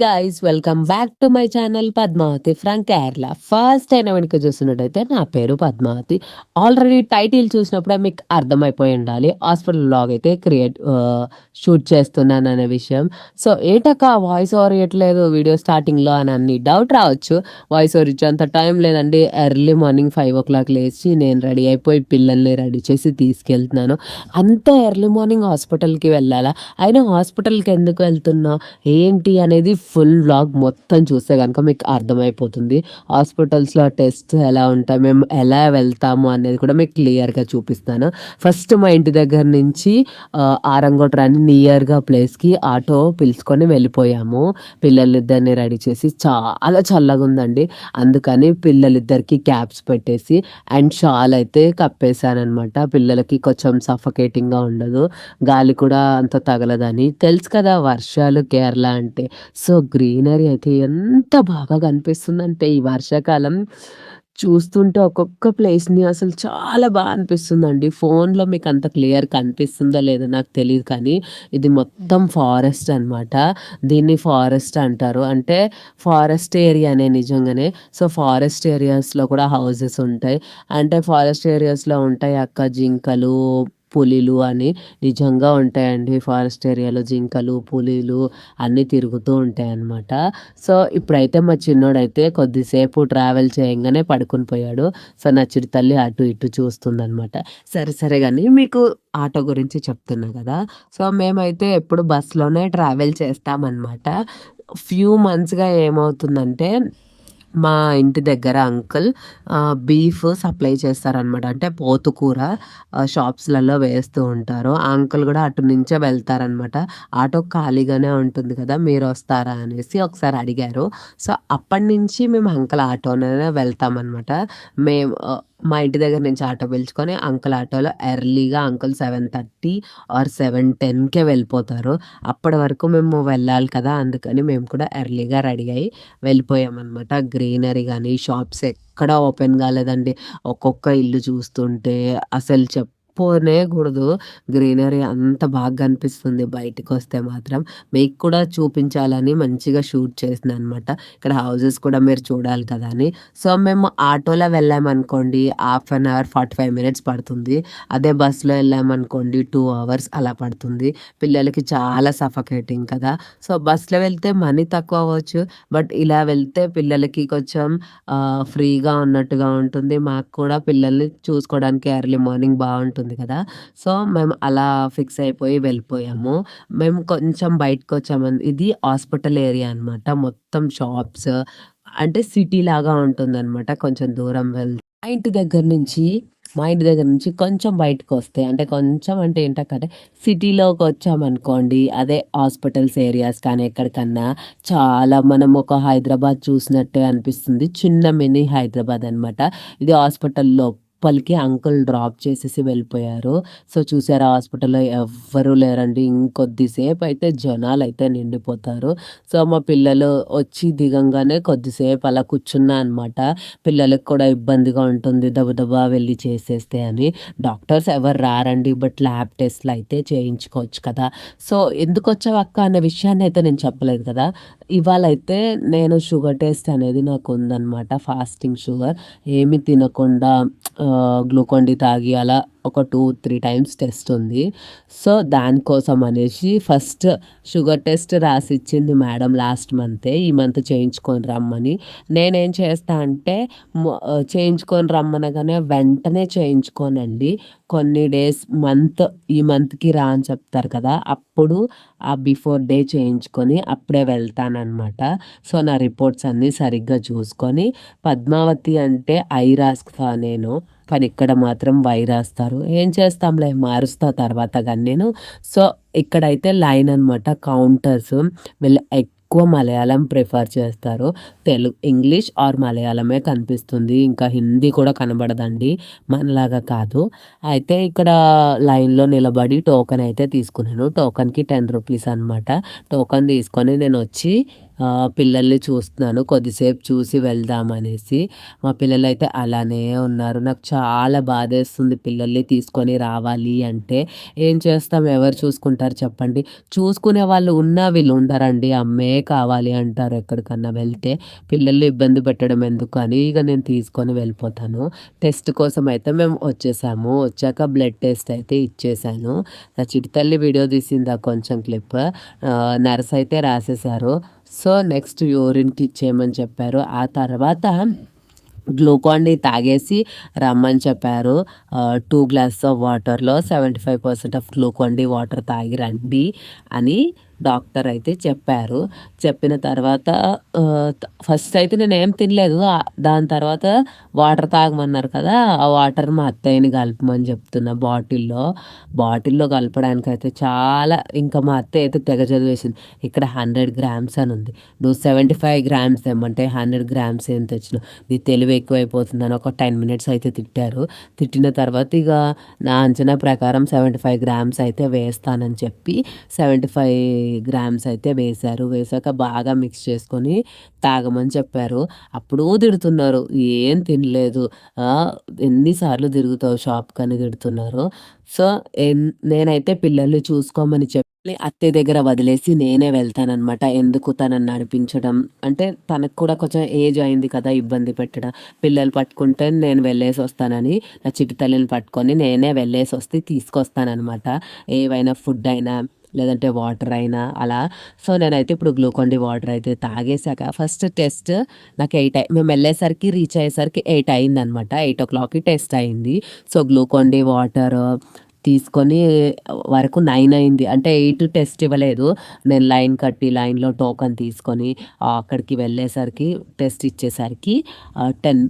Guys welcome back to my channel Padmavati from Kerala first అయిన వెనుక చూసినట్టయితే నా పేరు పద్మావతి ఆల్రెడీ టైటిల్ చూసినప్పుడే మీకు అర్థమైపోయి ఉండాలి. హాస్పిటల్ బ్లాగ్ అయితే క్రియేట్ షూట్ uh, చేస్తున్నాను అనే విషయం. సో ఏటక్క వాయిస్ ఓవర్ ఇవ్వట్లేదు వీడియో స్టార్టింగ్లో అని అన్ని డౌట్ రావచ్చు. వాయిస్ ఓవర్ ఇచ్చేంత టైం లేదండి. Early morning five o'clock లేచి నేను రెడీ అయిపోయి పిల్లల్ని రెడీ చేసి తీసుకెళ్తున్నాను. అంత ఎర్లీ మార్నింగ్ హాస్పిటల్కి వెళ్ళాలా? అయినా హాస్పిటల్కి ఎందుకు వెళ్తున్నా ఏంటి అనేది ఫుల్ వ్లాగ్ మొత్తం చూస్తే కనుక మీకు అర్థమైపోతుంది. హాస్పిటల్స్లో టెస్ట్ ఎలా ఉంటాయి మేము ఎలా వెళ్తాము అనేది కూడా మీకు క్లియర్గా చూపిస్తాను. ఫస్ట్ మా ఇంటి దగ్గర నుంచి ఆరంగోట్ రాని నియర్గా ప్లేస్కి ఆటో పిలుచుకొని వెళ్ళిపోయాము. పిల్లలిద్దరిని రెడీ చేసి చాలా చల్లగా ఉందండి. అందుకని పిల్లలిద్దరికి క్యాప్స్ పెట్టేసి అండ్ షాల్ అయితే కప్పేశానమాట పిల్లలకి కొంచెం సఫకేటింగ్గా ఉండదు. గాలి కూడా అంత తగలదని. తెలుసు కదా వర్షాలు కేరళ అంటే. సో గ్రీనరీ అయితే ఎంత బాగా కనిపిస్తుందంటే ఈ వర్షాకాలం. చూస్తుంటే ఒక్కొక్క ప్లేస్ని అసలు చాలా బాగా అనిపిస్తుందండి. ఫోన్లో మీకు అంత క్లియర్ కనిపిస్తుందో లేదో నాకు తెలియదు కానీ ఇది మొత్తం ఫారెస్ట్ అనమాట దీన్ని ఫారెస్ట్ అంటారు. అంటే ఫారెస్ట్ ఏరియానే నిజంగానే. సో ఫారెస్ట్ ఏరియాస్లో కూడా హౌసెస్ ఉంటాయి. అంటే ఫారెస్ట్ ఏరియాస్లో ఉంటాయి అక్క జింకలు పులిలు అని నిజంగా ఉంటాయండి. ఫారెస్ట్ ఏరియాలో జింకలు పులిలు అన్నీ తిరుగుతూ ఉంటాయి అన్నమాట సో ఇప్పుడైతే మా చిన్నోడైతే కొద్దిసేపు ట్రావెల్ చేయంగానే పడుకుని పోయాడు. సో నా చిరు తల్లి అటు ఇటు చూస్తుందనమాట సరే సరే కానీ మీకు ఆటో గురించి చెప్తున్నా కదా. సో మేమైతే ఎప్పుడు బస్సులోనే ట్రావెల్ చేస్తామన్నమాట. ఫ్యూ మంత్స్గా ఏమవుతుందంటే మా ఇంటి దగ్గర అంకుల్ బీఫ్ సప్లై చేస్తారనమాట అంటే పోతుకూర షాప్స్లలో వేస్తూ ఉంటారు. ఆ అంకుల్ కూడా అటు నుంచే వెళ్తారనమాట ఆటో ఖాళీగానే ఉంటుంది కదా మీరు వస్తారా అనేసి ఒకసారి అడిగారు. సో అప్పటి నుంచి మేము అంకుల్ ఆటోనే వెళ్తామన్నమాట. మేము మా ఇంటి దగ్గర నుంచి ఆటో పిలుచుకొని అంకుల్ ఆటోలో ఎర్లీగా uncle seven thirty or seven ten K వెళ్ళిపోతారు. అప్పటి వరకు మేము వెళ్ళాలి కదా అందుకని మేము కూడా ఎర్లీగా రెడీ అయ్యి వెళ్ళిపోయామన్నమాట. గ్రీనరీ కానీ షాప్స్ ఎక్కడ ఓపెన్ కాలేదండి. ఒక్కొక్క ఇల్లు చూస్తుంటే అసలు చెప్ కూడదు. గ్రీనరీ అంత బాగా కనిపిస్తుంది బయటకు వస్తే మాత్రం. మీకు కూడా చూపించాలని మంచిగా షూట్ చేసిన అనమాట ఇక్కడ హౌసెస్ కూడా మీరు చూడాలి కదా అని. సో మేము ఆటోలో వెళ్ళామనుకోండి half an hour forty five minutes పడుతుంది. అదే బస్సులో వెళ్ళామనుకోండి టూ అవర్స్ అలా పడుతుంది. పిల్లలకి చాలా సఫకేటింగ్ కదా. సో బస్సులో వెళ్తే మనీ తక్కువ అవ్వచ్చు. బట్ ఇలా వెళ్తే పిల్లలకి కొంచెం ఫ్రీగా ఉన్నట్టుగా ఉంటుంది. మాకు కూడా పిల్లల్ని చూసుకోవడానికి ఎర్లీ మార్నింగ్ బాగుంటుంది. ఉంటుంది కదా. సో మేము అలా ఫిక్స్ అయిపోయి వెళ్ళిపోయాము. మేము కొంచెం బయటకు వచ్చాము. ఇది హాస్పిటల్ ఏరియా అనమాట మొత్తం షాప్స్ అంటే సిటీ లాగా ఉంటుంది అనమాట కొంచెం దూరం వెళ్తే మా ఇంటి దగ్గర నుంచి మా ఇంటి దగ్గర నుంచి కొంచెం బయటకు వస్తే అంటే కొంచెం అంటే ఏంటంటే సిటీలోకి వచ్చామనుకోండి అదే హాస్పిటల్స్ ఏరియాస్ కానీ ఎక్కడికన్నా చాలా మనం ఒక హైదరాబాద్ చూసినట్టే అనిపిస్తుంది. చిన్న మినీ హైదరాబాద్ అనమాట ఇది హాస్పిటల్లో లోపలికి అంకుల్ డ్రాప్ చేసేసి వెళ్ళిపోయారు. సో చూసారు హాస్పిటల్లో ఎవ్వరూ లేరండి. ఇంకొద్దిసేపు అయితే జనాలు అయితే నిండిపోతారు. సో మా పిల్లలు వచ్చి దిగంగానే కొద్దిసేపు అలా కూర్చున్నా అనమాట పిల్లలకు కూడా ఇబ్బందిగా ఉంటుంది. దబదబా వెళ్ళి చేసేస్తే అని. డాక్టర్స్ ఎవరు రారండి. బట్ ల్యాబ్ టెస్ట్లు అయితే చేయించుకోవచ్చు కదా. సో ఎందుకు వచ్చావు అక్క అనే విషయాన్ని అయితే నేను చెప్పలేదు కదా. ఇవాళ అయితే నేను షుగర్ టెస్ట్ అనేది నాకు ఉందన్నమాట. Fasting sugar. ఏమి తినకుండా గ్లూకోన్ డి తాగి అలా ఒక టూ త్రీ టైమ్స్ టెస్ట్ ఉంది. సో దానికోసం అనేసి ఫస్ట్ షుగర్ టెస్ట్ రాసి ఇచ్చింది మేడం లాస్ట్ మంతే ఈ మంత్ చేయించుకొని రమ్మని. నేనేం చేస్తా అంటే చేయించుకొని రమ్మనగానే వెంటనే చేయించుకోనండి. కొన్ని డేస్ మంత్ ఈ మంత్కి రా అని చెప్తారు కదా అప్పుడు ఆ బిఫోర్ డే చేయించుకొని అప్పుడే వెళ్తానమాట సో నా రిపోర్ట్స్ అన్నీ సరిగ్గా చూసుకొని పద్మావతి అంటే ఐ రాస్తా నేను. కానీ ఇక్కడ మాత్రం వై రాస్తారు. ఏం చేస్తాంలే మారుస్తా తర్వాత కానీ నేను. సో ఇక్కడైతే లైన్ అనమాట కౌంటర్స్. వీళ్ళు ఎక్కువ మలయాళం ప్రిఫర్ చేస్తారు. తెలుగు ఇంగ్లీష్ ఆర్ మలయాళమే కనిపిస్తుంది. ఇంకా హిందీ కూడా కనబడదండి. మనలాగా కాదు. అయితే ఇక్కడ లైన్లో నిలబడి టోకెన్ అయితే తీసుకున్నాను. టోకెన్కి టెన్ రూపీస్ అనమాట టోకెన్ తీసుకొని నేను వచ్చి పిల్లల్ని చూస్తున్నాను. కొద్దిసేపు చూసి వెళ్దామనేసి మా పిల్లలు అయితే అలానే ఉన్నారు. నాకు చాలా బాధేస్తుంది పిల్లల్ని తీసుకొని రావాలి అంటే. ఏం చేస్తాం? ఎవరు చూసుకుంటారు చెప్పండి. చూసుకునే వాళ్ళు ఉన్నా వీళ్ళు ఉండరండి. అమ్మే కావాలి అంటారు ఎక్కడికన్నా వెళ్తే. పిల్లల్ని ఇబ్బంది పెట్టడం ఎందుకు అని ఇక నేను తీసుకొని వెళ్ళిపోతాను. టెస్ట్ కోసం అయితే మేము వచ్చేసాము. వచ్చాక బ్లడ్ టెస్ట్ అయితే ఇచ్చేసాను. నా చిటితల్లి వీడియో తీసిందా కొంచెం క్లిప్? నర్స్ అయితే రాసేసారు సో నెక్స్ట్ యూరిన్కి ఇచ్చేయమని చెప్పారు. ఆ తర్వాత గ్లూకాన్ డి తాగేసి రమ్మని చెప్పారు. టూ గ్లాస్ ఆఫ్ వాటర్లో seventy five percent of Glucon D water తాగి రండి అని డాక్టర్ అయితే చెప్పారు. చెప్పిన తర్వాత ఫస్ట్ అయితే నేను ఏం తినలేదు దాని తర్వాత వాటర్ తాగమన్నారు కదా ఆ వాటర్ మా అత్తయ్యని కలపమని చెప్తున్నా బాటిల్లో. బాటిల్లో కలపడానికి అయితే చాలా ఇంకా మా అత్తయ్య అయితే తెగ చదివేసింది. ఇక్కడ హండ్రెడ్ గ్రామ్స్ అని ఉంది. నువ్వు సెవెంటీ ఫైవ్ గ్రామ్స్ ఏమంటే హండ్రెడ్ గ్రామ్స్ ఏం తెచ్చినావు? నీ తెలివి ఎక్కువైపోతుంది అని ఒక టెన్ మినిట్స్ అయితే తిట్టారు. తిట్టిన తర్వాత ఇక నా అంచనా ప్రకారం సెవెంటీ ఫైవ్ గ్రామ్స్ అయితే వేస్తానని చెప్పి సెవెంటీ ఫైవ్ గ్రామ్స్ అయితే వేశారు. వేసాక బాగా మిక్స్ చేసుకొని తాగమని చెప్పారు. అప్పుడు తిడుతున్నారు. ఏం తినలేదు. ఎన్నిసార్లు తిరుగుతావు షాప్ కానీ తిడుతున్నారు. సో నేనైతే పిల్లల్ని చూసుకోమని చెప్పి అత్తయ్య దగ్గర వదిలేసి నేనే వెళ్తాననమాట ఎందుకు తనని నడిపించడం? అంటే తనకు కూడా కొంచెం ఏజ్ అయింది కదా ఇబ్బంది పెట్టడం. పిల్లలు పట్టుకుంటే నేను వెళ్ళేసి వస్తానని నా చిటి తల్లిని పట్టుకొని నేనే వెళ్ళేసి వస్తే తీసుకొస్తానమాట ఏవైనా ఫుడ్ అయినా లేదంటే వాటర్ అయినా అలా. సో నేనైతే ఇప్పుడు గ్లూకాన్ డి వాటర్ అయితే తాగేశాక ఫస్ట్ టెస్ట్ నాకు ఎయిట్ మేము వెళ్ళేసరికి రీచ్ అయ్యేసరికి ఎయిట్ అయింది అనమాట ఎయిట్ ఓ క్లాక్కి టెస్ట్ అయింది. సో గ్లూకాన్ డి వాటర్ తీసుకొని వరకు నైన్ అయింది. అంటే ఎయిట్ టెస్ట్ ఇవ్వలేదు. నేను లైన్ కట్టి లైన్లో టోకన్ తీసుకొని అక్కడికి వెళ్ళేసరికి టెస్ట్ ఇచ్చేసరికి టెన్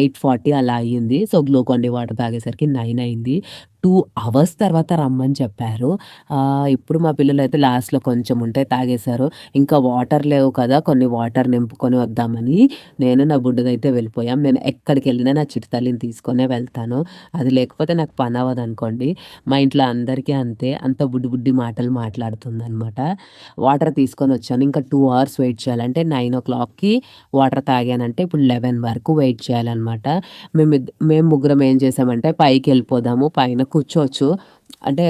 ఎయిట్ ఫార్టీ అలా అయ్యింది. సో గ్లూకాన్ డి వాటర్ తాగేసరికి నైన్ అయింది. టూ అవర్స్ తర్వాత రమ్మని చెప్పారు. ఇప్పుడు మా పిల్లలు అయితే లాస్ట్లో కొంచెం ఉంటే తాగేశారు. ఇంకా వాటర్ లేవు కదా కొన్ని వాటర్ నింపుకొని వద్దామని నేను నా బుడ్డదైతే వెళ్ళిపోయాం. నేను ఎక్కడికి వెళ్ళినా నా చిట్తల్లిని తీసుకొనే వెళ్తాను. అది లేకపోతే నాకు పని అవ్వదు అనుకోండి. మా ఇంట్లో అందరికీ అంతే అంత బుడ్డి బుడ్డి మాటలు మాట్లాడుతుంది అనమాట వాటర్ తీసుకొని వచ్చాను. ఇంకా టూ అవర్స్ వెయిట్ చేయాలంటే నైన్ ఓ క్లాక్కి వాటర్ తాగానంటే ఇప్పుడు లెవెన్ వరకు వెయిట్ చేయాలన్నమాట. మేము మేము ముగ్గురం ఏం చేసామంటే పైకి వెళ్ళిపోదాము. పైన కూర్చోవచ్చు. అంటే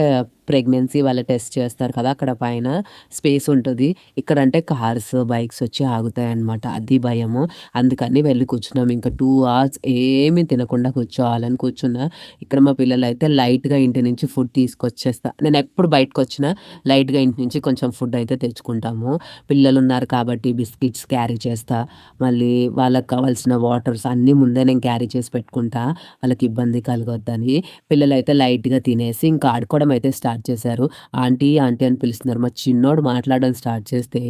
ప్రెగ్నెన్సీ వాళ్ళ టెస్ట్ చేస్తారు కదా అక్కడ పైన స్పేస్ ఉంటుంది. ఇక్కడ అంటే కార్స్ బైక్స్ వచ్చి ఆగుతాయి అనమాట అది భయము. అందుకని వెళ్ళి కూర్చున్నాం. ఇంకా టూ అవర్స్ ఏమీ తినకుండా కూర్చోవాలని కూర్చున్నా. ఇక్కడ మా పిల్లలు అయితే లైట్గా ఇంటి నుంచి ఫుడ్ తీసుకొచ్చేస్తా. నేను ఎప్పుడు బయటకు వచ్చినా లైట్గా ఇంటి నుంచి కొంచెం ఫుడ్ అయితే తెచ్చుకుంటాము. పిల్లలు ఉన్నారు కాబట్టి బిస్కెట్స్ క్యారీ చేస్తా. మళ్ళీ వాళ్ళకి కావాల్సిన వాటర్స్ అన్నీ ముందే నేను క్యారీ చేసి పెట్టుకుంటా. వాళ్ళకి ఇబ్బంది కలగొద్దని. పిల్లలు అయితే లైట్గా తినేసి ఇంకా ఆడుకోవడం అయితే స్టార్ట్ స్టార్ట్ చేశారు. ఆంటీ ఆంటీ అని పిలుస్తున్నారు. మా చిన్నోడు మాట్లాడడం స్టార్ట్ చేస్తే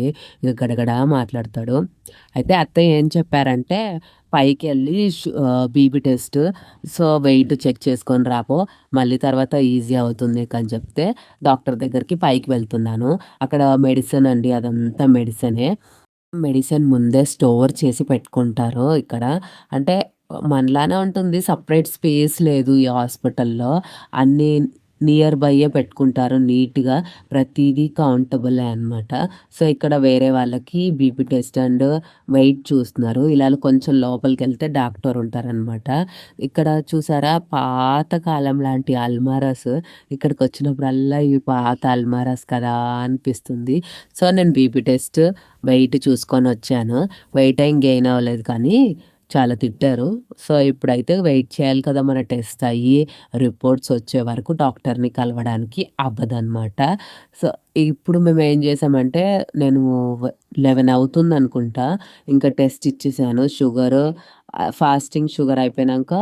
ఇక గడగడా మాట్లాడతాడు. అయితే అత్తయ్య ఏం చెప్పారంటే పైకి వెళ్ళి BP test so weight check చేసుకొని రాపో మళ్ళీ తర్వాత ఈజీ అవుతుంది అని చెప్తే డాక్టర్ దగ్గరికి పైకి వెళ్తున్నాను. అక్కడ మెడిసిన్ అండి అదంతా మెడిసినే. మెడిసిన్ ముందే స్టోర్ చేసి పెట్టుకుంటారు ఇక్కడ. అంటే మనలానే ఉంటుంది. సపరేట్ స్పేస్ లేదు ఈ హాస్పిటల్లో. అన్నీ నియర్ బైయే పెట్టుకుంటారు నీట్గా ప్రతిదీ కౌంటబుల్ అనమాట సో ఇక్కడ వేరే వాళ్ళకి బీపీ టెస్ట్ అండ్ వెయిట్ చూస్తున్నారు. ఇలా కొంచెం లోపలికి వెళ్తే డాక్టర్ ఉంటారనమాట ఇక్కడ చూసారా? పాత కాలం లాంటి అల్మారాస్. ఇక్కడికి వచ్చినప్పుడల్లా ఇవి పాత అల్మారాస్ కదా అనిపిస్తుంది. సో నేను బీపీ టెస్ట్ వెయిట్ చూసుకొని వచ్చాను. వెయిట్ ఏం గెయిన్ అవ్వలేదు కానీ చాలా తిట్టారు. సో ఇప్పుడైతే వెయిట్ చేయాలి కదా మన టెస్ట్ అయ్యి రిపోర్ట్స్ వచ్చే వరకు డాక్టర్ని కలవడానికి అవ్వదన్నమాట. సో ఇప్పుడు మేము ఏం చేసామంటే నేను లెవెన్ అవుతుంది అనుకుంటా ఇంకా టెస్ట్ ఇచ్చేసాను. షుగర్ ఫాస్టింగ్ షుగర్ అయిపోయినాక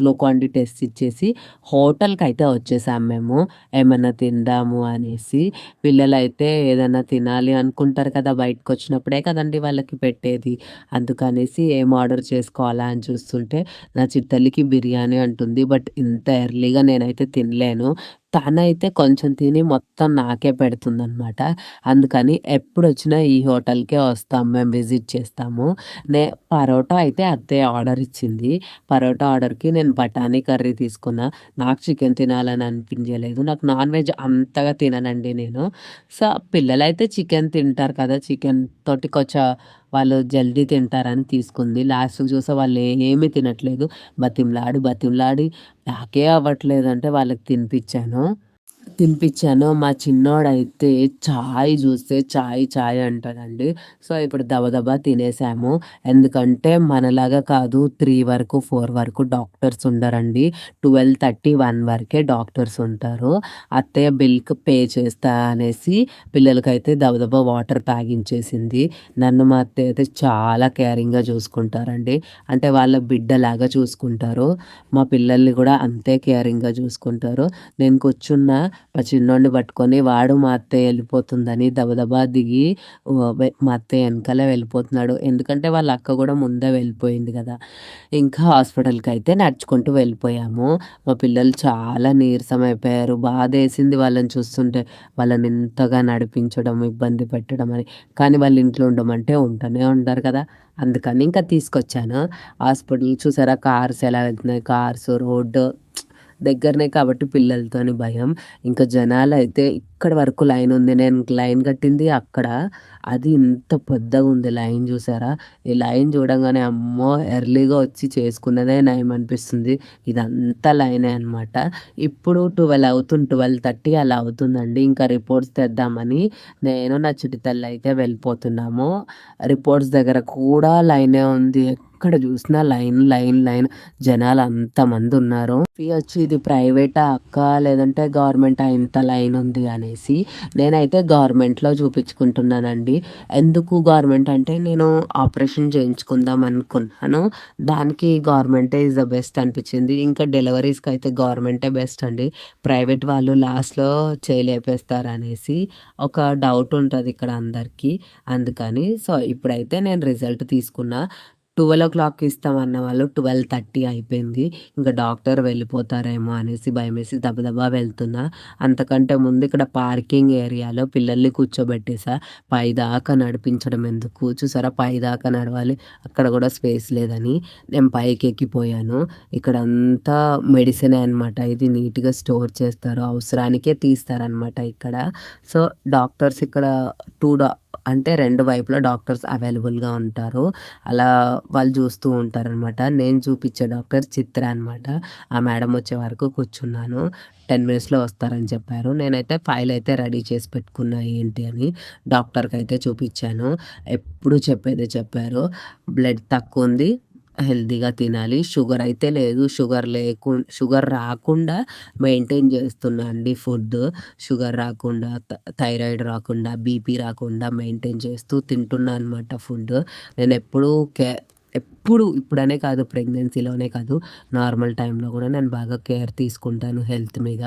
గ్లూకాన్ డి టెస్ట్ ఇచ్చేసి హోటల్కి అయితే వచ్చేసాం మేము. ఏమైనా తిందాము అనేసి. పిల్లలు అయితే ఏదైనా తినాలి అనుకుంటారు కదా బయటకు వచ్చినప్పుడే కదండి వాళ్ళకి పెట్టేది. అందుకనేసి ఏం ఆర్డర్ చేసుకోవాలా అని చూస్తుంటే నా చిత్తల్లికి బిర్యానీ అంటుంది బట్ ఇంత ఎర్లీగా నేనైతే తినలేను. తనైతే కొంచెం తిని మొత్తం నాకే పెడుతుందనమాట. అందుకని ఎప్పుడు వచ్చినా ఈ హోటల్‌కే వస్తాం మేము విజిట్ చేస్తాము. నే పరోటా అయితే అత్తే ఆర్డర్ ఇచ్చింది. పరోటా ఆర్డర్‌కి నేను బఠానీ కర్రీ తీసుకున్నా. నాకు చికెన్ తినాలని అనిపించలేదు. నాకు నాన్ వెజ్ అంతగా తిననండి నేను. సో, పిల్లలైతే చికెన్ తింటారు కదా! చికెన్ తోటి కొంచెం వాళ్ళు జల్దీ తింటారని తీసుకుంది. లాస్ట్ చూస్తే వాళ్ళు ఏమీ తినట్లేదు. బతిమలాడి, బతిమలాడి నాకే అవ్వట్లేదంటే వాళ్ళకి తినిపించాను తినిపించాను మా చిన్నోడైతే చాయ్ చూస్తే చాయ్ చాయ్ అంటాడండి. సో, ఇప్పుడు దబదబా తినేసాము. ఎందుకంటే మనలాగా కాదు త్రీ వరకు, ఫోర్ వరకు డాక్టర్స్ ఉండరండి. 12:30, 1 వరకే డాక్టర్స్ ఉంటారు. అత్తయ్య బిల్‌కి పే చేస్తా అనేసి పిల్లలకైతే దబదబా వాటర్ తాగించేసింది. నన్ను మా అత్తయ్య అయితే చాలా కేరింగ్‌గా చూసుకుంటారండి. అంటే వాళ్ళ బిడ్డలాగా చూసుకుంటారు. మా పిల్లల్ని కూడా అంతే కేరింగ్‌గా చూసుకుంటారు. నేను కూర్చున్న మా చిన్నోడిని పట్టుకొని వాడు మా అత్తయ్య వెళ్ళిపోతుందని దబదబా దిగి మా అత్తయ్య వెనకాల వెళ్ళిపోతున్నాడు. ఎందుకంటే వాళ్ళ అక్క కూడా ముందే వెళ్ళిపోయింది కదా! ఇంకా హాస్పిటల్కి అయితే నడుచుకుంటూ వెళ్ళిపోయాము. మా పిల్లలు చాలా నీరసం అయిపోయారు. బాధేసింది వాళ్ళని చూస్తుంటే. వాళ్ళని ఇంతగా నడిపించడం, ఇబ్బంది పెట్టడం అని. కానీ వాళ్ళు ఇంట్లో ఉండమంటే ఉంటూనే ఉంటారు కదా! అందుకని ఇంకా తీసుకొచ్చాను. హాస్పిటల్ చూసారా కార్స్ ఎలా వెళ్తున్నాయి. కార్స్, రోడ్డు దగ్గరనే కాబట్టి పిల్లలతోని భయం. ఇంకా జనాలు అయితే ఇక్కడ వరకు లైన్ ఉంది. నేను లైన్ కట్టింది అక్కడ. అది ఇంత పెద్దగా ఉంది లైన్ చూసారా? ఈ లైన్ చూడంగానే అమ్మో! ఎర్లీగా వచ్చి చేసుకున్నదే నయం అనిపిస్తుంది. ఇదంతా లైనే అనమాట. ఇప్పుడు 12 అవుతుంది. 12:30 అలా అవుతుందండి. ఇంకా రిపోర్ట్స్ తెద్దామని నేను నా చిట్టి అయితే వెళ్ళిపోతున్నాము. రిపోర్ట్స్ దగ్గర కూడా లైనే ఉంది. ఎక్కడ చూసినా లైన్, లైన్, లైన్ జనాలు అంతమందున్నారు. వచ్చి ఇది ప్రైవేటా అక్క? లేదంటే గవర్నమెంట్ ఇంత లైన్ ఉంది అనేసి. నేనైతే గవర్నమెంట్‌లో చూపించుకుంటున్నానండి. ఎందుకు గవర్నమెంట్ అంటే నేను ఆపరేషన్ చేయించుకుందాం అనుకున్నాను. దానికి గవర్నమెంటే ఈస్ ద బెస్ట్ అనిపించింది. ఇంకా డెలివరీస్‌కి అయితే గవర్నమెంటే బెస్ట్ అండి. ప్రైవేట్ వాళ్ళు లాస్ట్‌లో చేయి అనేసి ఒక డౌట్ ఉంటుంది ఇక్కడ అందరికీ. అందుకని సో, ఇప్పుడైతే నేను రిజల్ట్ తీసుకున్నా. 12:00కి ఇస్తామన్న వాళ్ళు 12:30 అయిపోయింది. ఇంకా డాక్టర్ వెళ్ళిపోతారేమో అనేసి భయమేసి దబదబా వెళ్తున్నా. అంతకంటే ముందు ఇక్కడ పార్కింగ్ ఏరియాలో పిల్లల్ని కూర్చోబెట్టేసా. పైదాకా నడిపించడం ఎందుకు? చూసారా పైదాకా నడవాలి. అక్కడ కూడా స్పేస్ లేదని నేను పైకెక్కిపోయాను. ఇక్కడంతా మెడిసినే అనమాట. ఇది నీట్‌గా స్టోర్ చేస్తారు. అవసరానికే తీస్తారనమాట ఇక్కడ. సో, డాక్టర్స్ ఇక్కడ టూ డా అంటే రెండు వైపులా డాక్టర్స్ అవైలబుల్‌గా ఉంటారు. అలా వాళ్ళు చూస్తూ ఉంటారనమాట. నేను చూపించే డాక్టర్ చిత్ర అనమాట. ఆ మేడం వచ్చే వరకు కూర్చున్నాను. 10 మినిట్స్‌లో వస్తారని చెప్పారు. నేనైతే ఫైల్ అయితే రెడీ చేసి పెట్టుకున్నా ఏంటి అని. డాక్టర్కి అయితే చూపించాను. ఎప్పుడు చెప్పేదే చెప్పారు. బ్లడ్ తక్కువుంది. హెల్తీగా తినాలి. షుగర్ అయితే లేదు. షుగర్ లేకు షుగర్ రాకుండా మెయింటైన్ చేస్తున్నా అండి ఫుడ్. షుగర్ రాకుండా, థైరాయిడ్ రాకుండా, బీపీ రాకుండా మెయింటైన్ చేస్తూ తింటున్నా అనమాట ఫుడ్. నేను ఎప్పుడూ కే ఎప్పుడు ఇప్పుడనే కాదు ప్రెగ్నెన్సీలోనే కాదు నార్మల్ టైంలో కూడా నేను బాగా కేర్ తీసుకుంటాను హెల్త్ మీద.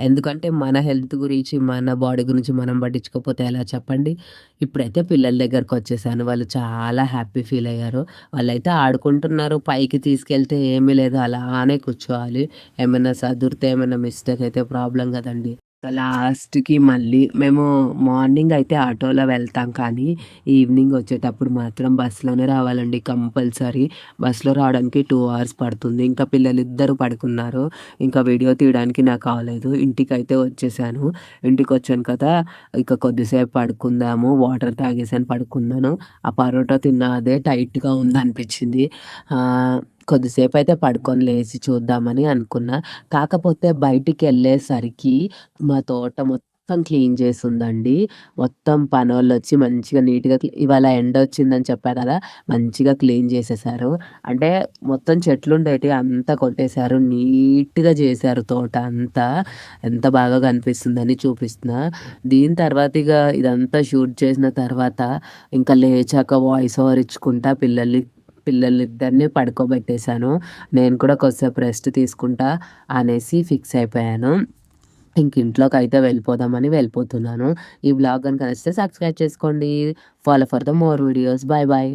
ఎందుకంటే మన హెల్త్ గురించి, మన బాడీ గురించి మనం పట్టించుకోకపోతే ఎలా చెప్పండి? ఇప్పుడైతే పిల్లల దగ్గరకొచ్చేసాను. వాళ్ళు చాలా హ్యాపీ ఫీల్ అయ్యారు. వాళ్ళైతే ఆడుకుంటున్నారు. పైకి తీసుకెళ్తే ఏమీ లేదు. అలానే కూర్చోవాలి. ఏమైనా సదురితే ఏమైనా మిస్టేక్ అయితే ప్రాబ్లం కదండీ! లాస్ట్‌కి మళ్ళీ మేము మార్నింగ్ అయితే ఆటోలో వెళ్తాం కానీ, ఈవినింగ్ వచ్చేటప్పుడు మాత్రం బస్సులోనే రావాలండి కంపల్సరీ. బస్సులో రావడానికి టూ అవర్స్ పడుతుంది. ఇంకా పిల్లలిద్దరూ పడుకున్నారు. ఇంకా వీడియో తీయడానికి నాకు కాలేదు ఇంటికి అయితే వచ్చేసాను. ఇంటికి వచ్చాను కదా! ఇక కొద్దిసేపు పడుకుందాము. వాటర్ తాగేసాను పడుకున్నాను. ఆ పరోటా తిన్నా అదే టైట్‌గా ఉందనిపించింది. కొద్దిసేపు అయితే పడుకొని లేచి చూద్దామని అనుకున్నా. కాకపోతే బయటికి వెళ్ళేసరికి మా తోట మొత్తం క్లీన్ చేసిందండి మొత్తం పనోళ్ళొచ్చి మంచిగా నీట్‌గా ఇవాళ ఎండ వచ్చిందని చెప్పా కదా! మంచిగా క్లీన్ చేసేసారు. అంటే మొత్తం చెట్లు ఉండేవి అంతా కొట్టేశారు నీట్‌గా చేశారు తోట అంతా. ఎంత బాగా కనిపిస్తుందని చూపిస్తున్నా. దీని తర్వాత ఇక ఇదంతా షూట్ చేసిన తర్వాత ఇంకా లేచాక వాయిస్ ఓవర్ ఇచ్చుకుంటా పిల్లల్ని పిల్లలిద్దరిని పడుకోబెట్టేశాను నేను కూడా కొద్దిసేపు రెస్ట్ తీసుకుంటా అనేసి ఫిక్స్ అయిపోయాను. ఇంక ఇంట్లోకి అయితే వెళ్ళిపోదామని వెళ్ళిపోతున్నాను. ఈ బ్లాగ్ కనుక నచ్చితే సబ్స్క్రైబ్ చేసుకోండి. Follow for the more videos. Bye bye.